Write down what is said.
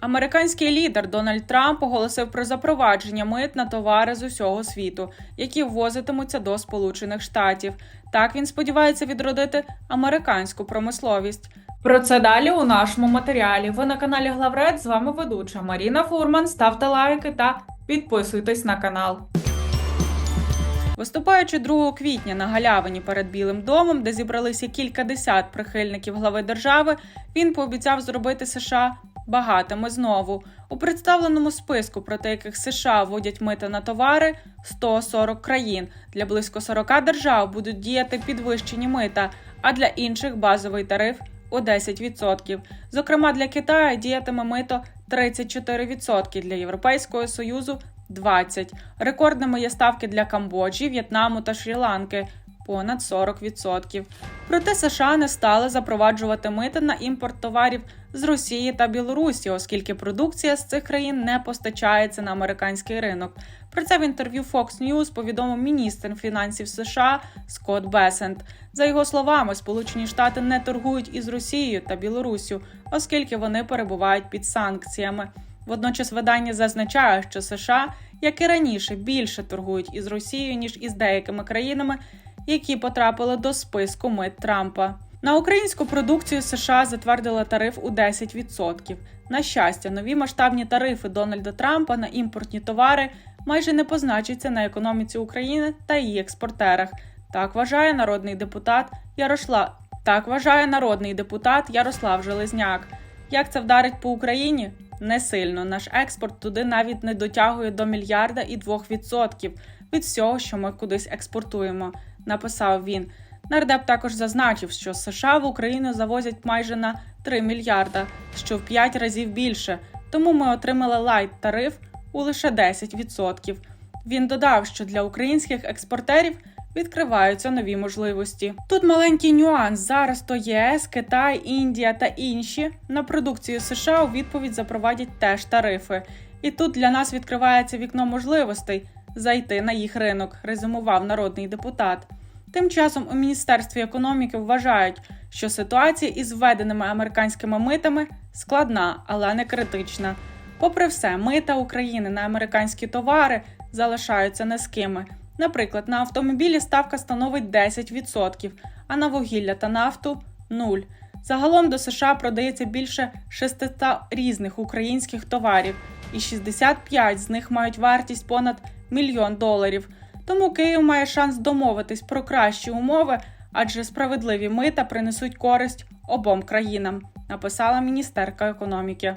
Американський лідер Дональд Трамп оголосив про запровадження мит на товари з усього світу, які ввозитимуться до Сполучених Штатів. Так він сподівається відродити американську промисловість. Про це далі у нашому матеріалі. Ви на каналі Главред. З вами ведуча Маріна Фурман. Ставте лайки та підписуйтесь на канал. Виступаючи 2 квітня на галявині перед Білим домом, де зібралися кількадесят прихильників глави держави, він пообіцяв зробити США багатими знову. У представленому списку, проти яких США вводять мита на товари 140 країн. Для близько 40 держав будуть діяти підвищені мита, а для інших базовий тариф у 10%. Зокрема, для Китаю діятиме мито 34%, для Європейського Союзу 20%. Рекордними є ставки для Камбоджі, В'єтнаму та Шрі-Ланки понад 40%. Проте США не стали запроваджувати мити на імпорт товарів з Росії та Білорусі, оскільки продукція з цих країн не постачається на американський ринок. Про це в інтерв'ю Fox News повідомив міністр фінансів США Скотт Бесент. За його словами, Сполучені Штати не торгують із Росією та Білоруссю, оскільки вони перебувають під санкціями. Водночас видання зазначає, що США, як і раніше, більше торгують із Росією ніж із деякими країнами, які потрапили до списку мит Трампа. На українську продукцію США затвердила тариф у 10%. На щастя, нові масштабні тарифи Дональда Трампа на імпортні товари майже не позначаться на економіці України та її експортерах. Так вважає народний депутат Ярошла. Так вважає народний депутат Ярослав Железняк. Як це вдарить по Україні? Не сильно. Наш експорт туди навіть не дотягує до мільярда і двох відсотків від всього, що ми кудись експортуємо, написав він. Нардеп також зазначив, що США в Україну завозять майже на 3 мільярда, що в 5 разів більше. Тому ми отримали лайт тариф у лише 10%. Він додав, що для українських експортерів відкриваються нові можливості. Тут маленький нюанс. Зараз то ЄС, Китай, Індія та інші на продукцію США у відповідь запровадять теж тарифи. І тут для нас відкривається вікно можливостей зайти на їх ринок, резюмував народний депутат. Тим часом у міністерстві економіки вважають, що ситуація із введеними американськими митами складна, але не критична. Попри все, мита України на американські товари залишаються низькими. Наприклад, на автомобілі ставка становить 10%, а на вугілля та нафту 0%. Загалом до США продається більше 600 різних українських товарів, і 65 з них мають вартість понад мільйон доларів. Тому Київ має шанс домовитись про кращі умови, адже справедливі мита принесуть користь обом країнам, написала міністерка економіки.